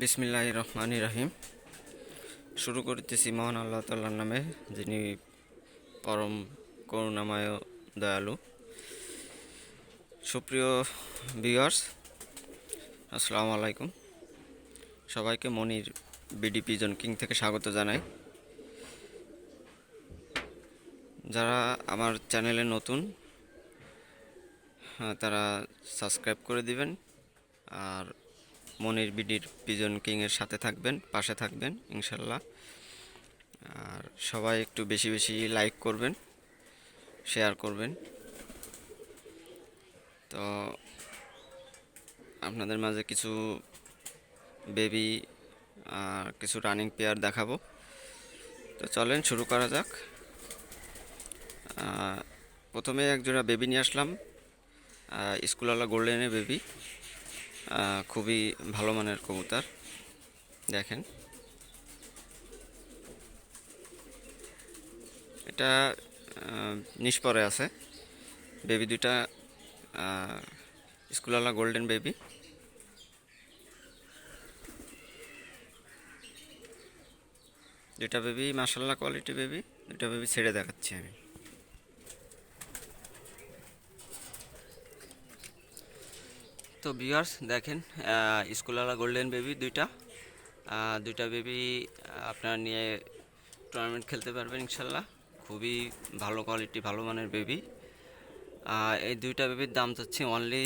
বিসমিল্লাহ রহমান রহিম শুরু করতেছি মহান আল্লাহ তাল্লার নামে যিনি পরম করুণাময় দয়ালু। সুপ্রিয় ভিউয়ার্স আসসালামু আলাইকুম। সবাইকে মনির বিডি পিজন কিং থেকে স্বাগত জানাই। যারা আমার চ্যানেলে নতুন হ্যাঁ, তারা সাবস্ক্রাইব করে দিবেন। আর মনির বিডির পিজন কিংয়ের সাথে থাকবেন, পাশে থাকবেন, ইনশাল্লাহ। আর সবাই একটু বেশি বেশি লাইক করবেন শেয়ার করবেন। তো আপনাদের মাঝে কিছু বেবি আর কিছু রানিং পেয়ার দেখাবো। তো চলেন, শুরু করা যাক। প্রথমে একজোড়া বেবি নিয়ে আসলাম। স্কুলওয়ালা গোল্ডেনের বেবি খুবই ভালো মানের কবুতর। দেখেন। এটা নিষ্পরে আছে। বেবি আহ, স্কুলওয়ালা গোল্ডেন বেবি। দুটা বেবি মাসাল্লাহ কোয়ালিটি বেবি দুইটা বেবি ছেড়ে দেখাচ্ছি আমি। তো ভিউয়ার্স দেখেন স্কুলওয়ালা গোল্ডেন বেবি দুইটা। দুইটা বেবি আপনারা নিয়ে টুর্নামেন্ট খেলতে পারবেন ইনশাল্লাহ। খুবই ভালো কোয়ালিটি ভালো মানের বেবি এই দুইটা বেবির দাম চাচ্ছি অনলি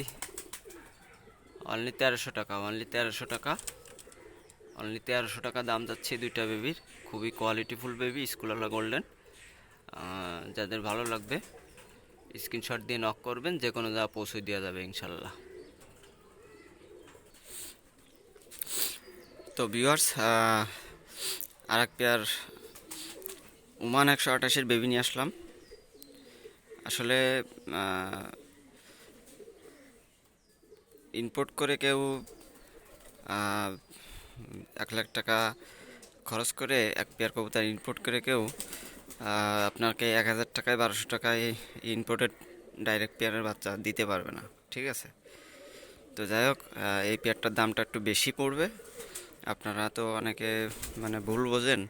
অনলি তেরোশো টাকা অনলি তেরোশো টাকা। অনলি তেরোশো টাকা দাম যাচ্ছে দুইটা বেবির খুবই কোয়ালিটিফুল বেবি স্কুলওয়ালা গোল্ডেন যাদের ভালো লাগবে স্ক্রিনশট দিয়ে নক করবেন যে কোনো জায়গা পৌঁছে দেওয়া যাবে ইনশাল্লাহ। তো ভিউয়ার্স আর এক পেয়ার উমান একশো আঠাশের বেবি নিয়ে আসলাম। আসলে ইম্পোর্ট করে কেউ এক লাখ টাকা খরচ করে এক পেয়ার কবুতর ইম্পোর্ট করে কেউ আপনাকে এক হাজার টাকায় বারোশো টাকায় ইম্পোর্টেড ডাইরেক্ট পেয়ারের বাচ্চা দিতে পারবে না, ঠিক আছে? তো যাই হোক এই পেয়ারটার দামটা একটু বেশি পড়বে। আপনারা তো অনেকে মানে ভুল বোঝেন,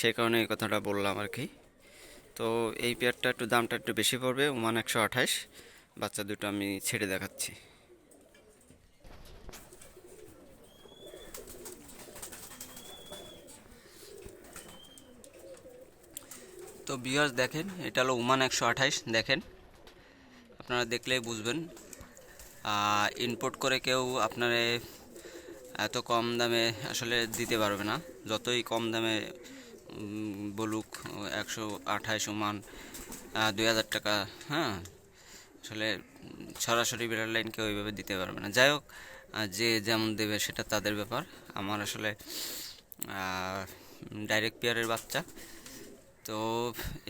সেই কারণে এই কথাটা বললাম আর কি। তো এই পেয়ারটা একটু দামটা একটু বেশি পড়বে, ওমান একশো আঠাশ, বাচ্চা দুটো আমি ছেড়ে দেখাচ্ছি। তো বিয়ার্স দেখেন, এটা হলো ওমান একশো আঠাইশ দেখেন। আপনারা দেখলেই বুঝবেন। ইনপোর্ট করে কেউ আপনার এত কম দামে আসলে দিতে পারবে না। যতই কম দামে বলুক, একশো আঠাইশ ওমান দুই হাজার টাকা হ্যাঁ আসলে সরাসরি বিড়াল লাইন কেউ ওইভাবে দিতে পারবে না। যাই হোক যে যেমন দেবে সেটা তাদের ব্যাপার। আমার আসলে ডাইরেক্ট পেয়ারের বাচ্চা। তো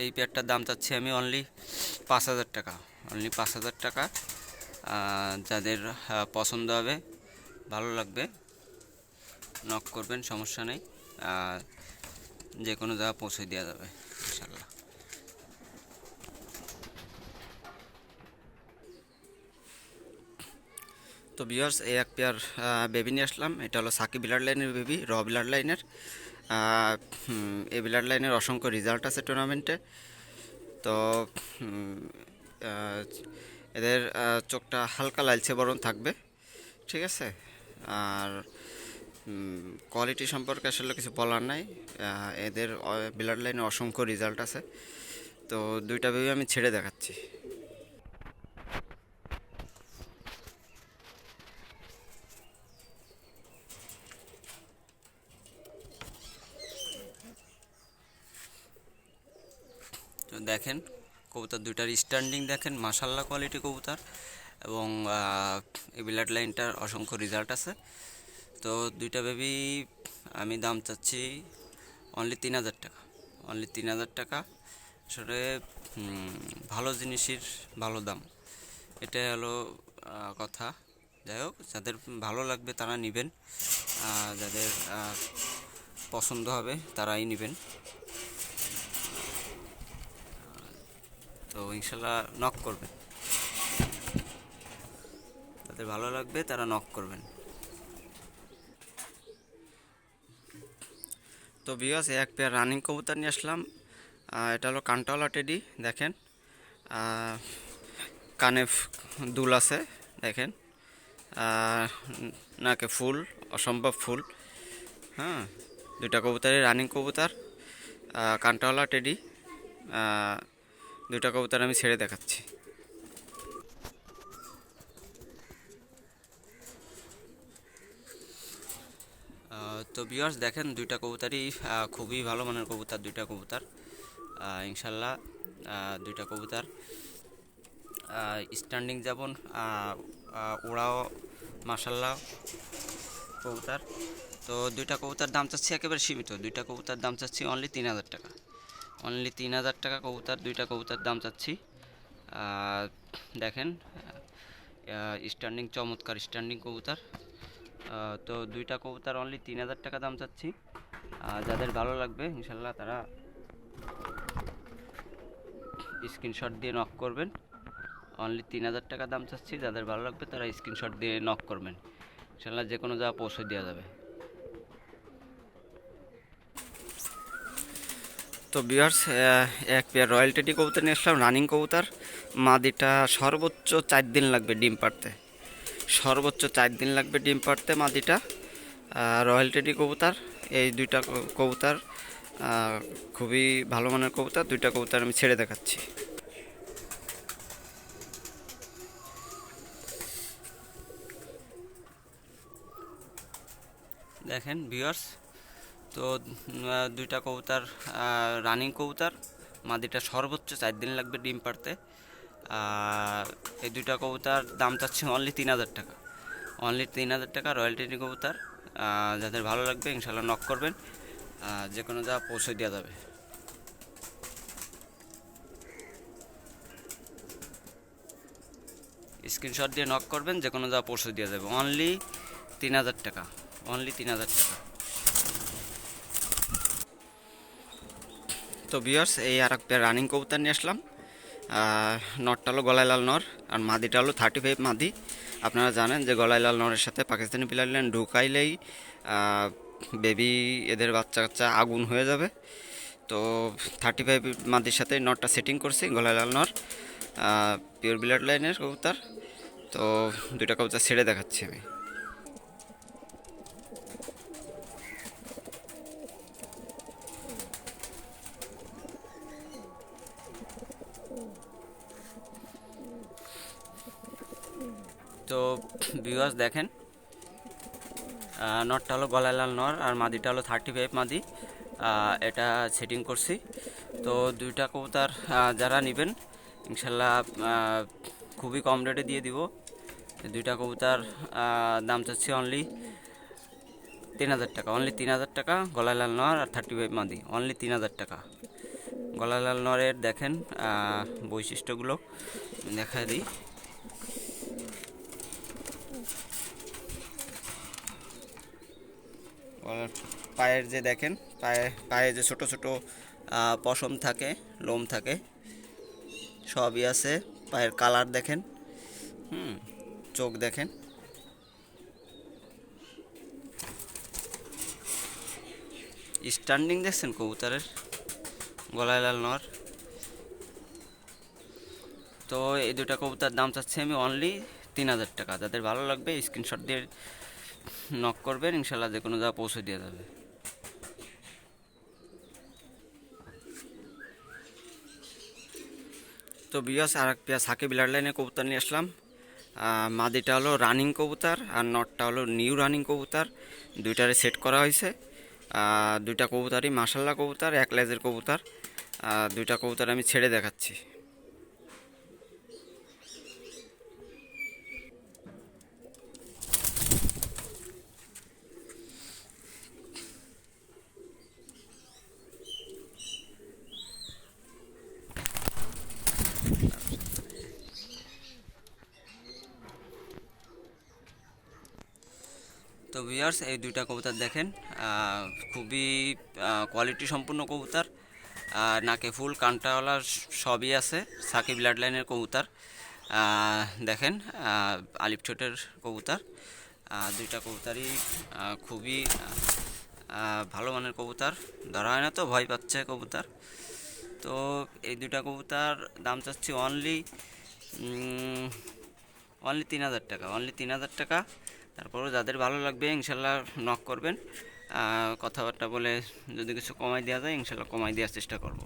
এই পেয়ারটার দাম চাচ্ছি আমি অনলি পাঁচ হাজার টাকা। অনলি পাঁচ হাজার টাকা যাদের পছন্দ হবে, ভালো লাগবে নক করবেন, সমস্যা নেই। আর যে কোনো জায়গা পৌঁছে দেওয়া যাবে ইনশাল্লাহ তো বিয়ার্স এই এক পেয়ার বেবি নিয়ে আসলাম। এটা হলো সাকি বিলার লাইনের বেবি র বিলার লাইনের। এই বিলার লাইনের অসংখ্য রেজাল্ট আছে টুর্নামেন্টে তো এদের চোখটা হালকা লালচে বরণ থাকবে। ঠিক আছে? আর কোয়ালিটি সম্পর্কে আসলে কিছু বলার নাই। এদের বিলার লাইনে অসংখ্য রেজাল্ট আছে। তো দুইটা বেবি আমি ছেড়ে দেখাচ্ছি। তো দেখেন, কবুতর দুইটার স্ট্যান্ডিং দেখেন মাসাল্লা কোয়ালিটি কবুতর। এবং এই বিলাট লাইনটার অসংখ্য রেজাল্ট আছে। তো দুইটা বেবি আমি দাম চাচ্ছি অনলি তিন হাজার টাকা। অনলি তিন হাজার টাকা। আসলে ভালো জিনিসের ভালো দাম। এটাই হলো কথা। যাই হোক, যাদের ভালো লাগবে তারা নেবেন। যাদের পছন্দ হবে তারাই নেবেন। তো ইনশাল্লাহ নক করবেন। তাদের ভালো লাগবে তারা নক করবেন। তো বিয়স এক পেয়ার রানিং কবুতর নিয়ে আসলাম। এটা হলো কান্টাওয়ালা টেডি, দেখেন। কানে দুল আছে, দেখেন। নাকে ফুল, অসম্ভব ফুল। হ্যাঁ দুইটা কবুতরই রানিং কবুতর। কান্টাওয়ালা টেডি। দুইটা কবুতর আমি ছেড়ে দেখাচ্ছি। তো বিয়ার্স দেখেন, দুইটা কবুতরই খুবই ভালো মানের কবুতর, দুইটা কবুতর। ইনশাল্লাহ দুইটা কবুতর। স্ট্যান্ডিং যেমন ওড়াও মাসাল্লাহ কবুতর। তো দুইটা কবুতর দাম চাচ্ছি একেবারে সীমিত। দুইটা কবুতর দাম চাচ্ছি অনলি তিন হাজার টাকা। অনলি তিন হাজার টাকা কবুতর, দুইটা কবুতর দাম চাচ্ছি। দেখেন স্ট্যান্ডিং চমৎকার স্ট্যান্ডিং কবুতর। তো দুইটা কবুতর অনলি তিন হাজার টাকা দাম চাচ্ছি। যাদের ভালো লাগবে, ইনশাল্লাহ তারা স্ক্রিনশট দিয়ে নক করবেন। অনলি তিন হাজার টাকা দাম চাচ্ছি, যাদের ভালো লাগবে তারা স্ক্রিনশট দিয়ে নক করবেন। ইনশাল্লাহ যে কোনো জায়গা পৌঁছে দেওয়া যাবে। তো বিয়ার্স এক পেয়ার রয়্যাল টেডি কবুতর নিয়ে আসলাম রানিং কবুতর। মাদিটা সর্বোচ্চ চার দিন লাগবে ডিম পাড়তে। সর্বোচ্চ চার দিন লাগবে ডিম পাড়তে মাদিটা রয়্যাল টেডি কবুতর। এই দুইটা কবুতর খুবই ভালো মানের কবুতর, দুইটা কবুতর আমি ছেড়ে দেখাচ্ছি। দেখেন ভিউয়ার্স তো দুইটা কবুতর রানিং কবুতর, মাদিটা সর্বোচ্চ চার দিন লাগবে ডিম পাড়তে। আর এই দুইটা কবুতর দাম চাচ্ছে অনলি তিন হাজার টাকা। অনলি তিন হাজার টাকা রয়্যালটি কবুতর আহ, যাদের ভালো লাগবে ইনশাল্লাহ নক করবেন যে কোনো যা পৌঁছে দেওয়া যাবে। স্ক্রিনশট দিয়ে নক করবেন যে কোনো যা পৌঁছে দেওয়া যাবে। অনলি তিন হাজার টাকা অনলি তিন হাজার টাকা। তো বিয়ার্স এই আর একটা রানিং কবুতর নিয়ে আসলাম। নটটা হলো গলায় লাল নর, আর মাদিটা হলো থার্টি ফাইভ মাদি। আপনারা জানেন যে গলায় লাল নরের সাথে পাকিস্তানি পিলার ঢুকাইলেই বেবি এদের বাচ্চা কাচ্চা আগুন হয়ে যাবে। তো থার্টি ফাইভ মাদির সাথে নটটা সেটিং করছি গলায় লাল নর পিওর ব্লাড লাইনের কবুতর। তো দুইটা কবুতর ছেড়ে দেখাচ্ছি আমি। তো ভিউয়ার্স দেখেন নটটা হলো গলায় লাল নর আর মাদিটা হলো থার্টি ফাইভ মাদি এটা সেটিং করছি। তো দুইটা কবুতার যারা নেবেন, ইনশাল্লাহ খুবই কম রেটে দিয়ে দিব। দুইটা কবুতার দাম চাচ্ছি অনলি তিন হাজার টাকা। অনলি তিন হাজার টাকা, গলায় লাল নর আর থার্টি ফাইভ মাদি। অনলি তিন হাজার টাকা। গলায় লাল নরের দেখেন বৈশিষ্ট্যগুলো দেখা দিই। পায়ের যে দেখেন, পায়ে পায়ে যে ছোট ছোট পশম থাকে, লোম থাকে, সবই আছে। পায়ের কালার দেখেন, হুম, চোখ দেখেন। স্ট্যান্ডিং দেখছেন কবুতরের? গলায় লাল নর। তো এই দুটা কবুতার দাম চাচ্ছি আমি অনলি তিন হাজার টাকা। যাদের ভালো লাগবে স্ক্রিনশট দিয়ে নক করবেন, ইনশাল্লাহ যে কোনো জায়গা পৌঁছে দেওয়া যাবে। তো বিয়াস আর এক পেয়া সাকিব লাইনে কবুতর নিয়ে আসলাম। মাদিটা হলো রানিং কবুতর আর নটটা হলো নিউ রানিং কবুতর। দুইটারে সেট করা হয়েছে। দুইটা কবুতারই মাসাল্লা কবুতর, এক লেজের কবুতর। দুইটা কবুতর আমি ছেড়ে দেখাচ্ছি। ভিউয়ার্স, এই দুইটা কবুতর দেখেন। খুবই কোয়ালিটি সম্পূর্ণ কবুতর। নাকে ফুল কান্টাওয়ালা সবই আছে, সাকিব ব্লাড লাইনের কবুতর দেখেন আলিপ ছোটের কবুতর। দুইটা কবুতরই খুবই ভালো মানের কবুতর। ধরা হয় না তো, ভয় পাচ্ছে কবুতর। তো এই দুটা কবুতর, দাম চাচ্ছি অনলি অনলি তিন হাজার টাকা অনলি তিন হাজার টাকা। তারপরও যাদের ভালো লাগবে ইনশাল্লাহ নক করবেন। কথাবার্তা বলে যদি কিছু কমাই দেওয়া যায়, ইনশাল্লাহ কমাই দেওয়ার চেষ্টা করব।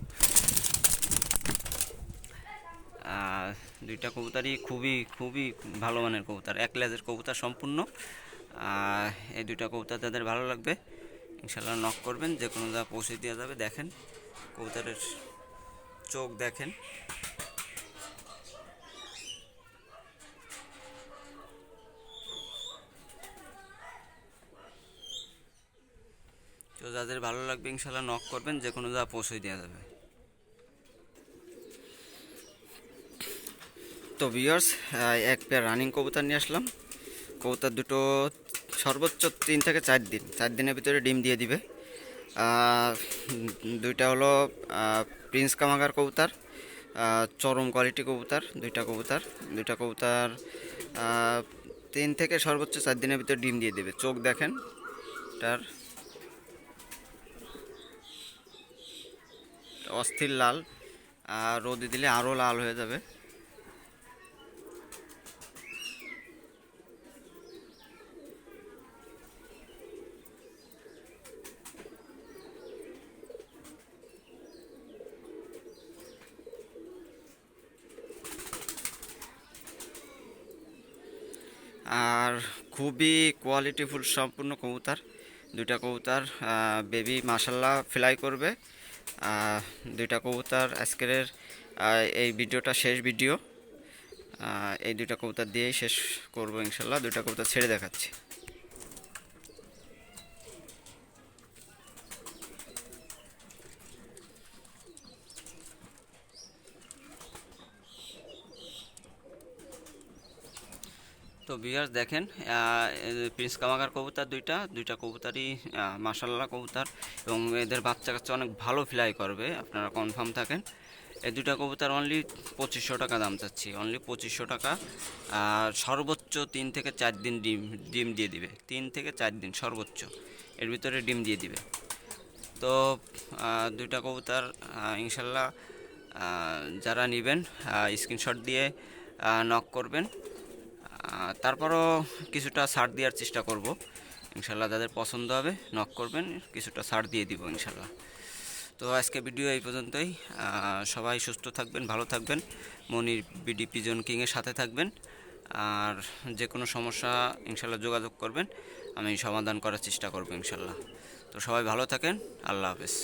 দুইটা কবুতরই খুবই খুবই ভালো মানের কবুতর, এক লেজের কবুতর সম্পূর্ণ। এই দুইটা কবুতর যাদের ভালো লাগবে, ইনশাল্লাহ নক করবেন যে কোনো যা পৌঁছে দেওয়া যাবে। দেখেন, কবুতরের চোখ দেখেন। যাদের ভালো লাগবে ইনশাল্লাহ নক করবেন, যে কোনো যা পৌঁছে দেওয়া যাবে। তো ভিউয়ার্স এক পেয়ার রানিং কবুতর নিয়ে আসলাম। কবুতর দুটো সর্বোচ্চ তিন থেকে চার দিন, চার দিনের ভিতরে ডিম দিয়ে দিবে। দুইটা হলো প্রিন্স কামাগার কবুতর চরম কোয়ালিটি কবুতর, দুইটা কবুতর। দুইটা কবুতর তিন থেকে সর্বোচ্চ চার দিনের ভিতরে ডিম দিয়ে দেবে। চোখ দেখেন তার অস্থির লাল, আর রোদে দিলে আরও লাল হয়ে যাবে। আর খুবই কোয়ালিটিফুল সম্পূর্ণ কবুতর। দুইটা কবুতর বেবি মাসাল্লাহ ফ্লাই করবে। দুইটা কবুতর আজকের এই ভিডিওটা শেষ ভিডিও। এই দুইটা কবুতর দিয়েই শেষ করব ইনশাল্লাহ, দুইটা কবুতর ছেড়ে দেখাচ্ছি। তো বিয়ার দেখেন প্রিন্স কামাকার কবুতর দুইটা দুইটা কবুতরই মাসাল্লাহ কবুতর এবং এদের বাচ্চা কাচ্চা অনেক ভালো ফ্লাই করবে, আপনারা কনফার্ম থাকেন। এই দুইটা কবুতর অনলি পঁচিশশো টাকা দাম চাচ্ছি অনলি পঁচিশশো টাকা, আর সর্বোচ্চ তিন থেকে চার দিন ডিম ডিম দিয়ে দিবে, তিন থেকে চার দিন সর্বোচ্চ, এর ভিতরে ডিম দিয়ে দিবে। তো দুইটা কবুতর ইনশাল্লাহ যারা নেবেন স্ক্রিনশট দিয়ে নক করবেন। তারপরও কিছুটা ছাড় দেওয়ার চেষ্টা করব। ইনশাল্লাহ যাদের পছন্দ হবে নক করবেন, কিছুটা ছাড় দিয়ে দিব ইনশাল্লাহ তো আজকে ভিডিও এই পর্যন্তই। সবাই সুস্থ থাকবেন, ভালো থাকবেন। মনির বিডি পিজন কিংয়ের সাথে থাকবেন। আর যে কোনো সমস্যা ইনশাল্লাহ যোগাযোগ করবেন। আমি সমাধান করার চেষ্টা করব ইনশাল্লাহ তো সবাই ভালো থাকেন। আল্লাহ হাফেজ।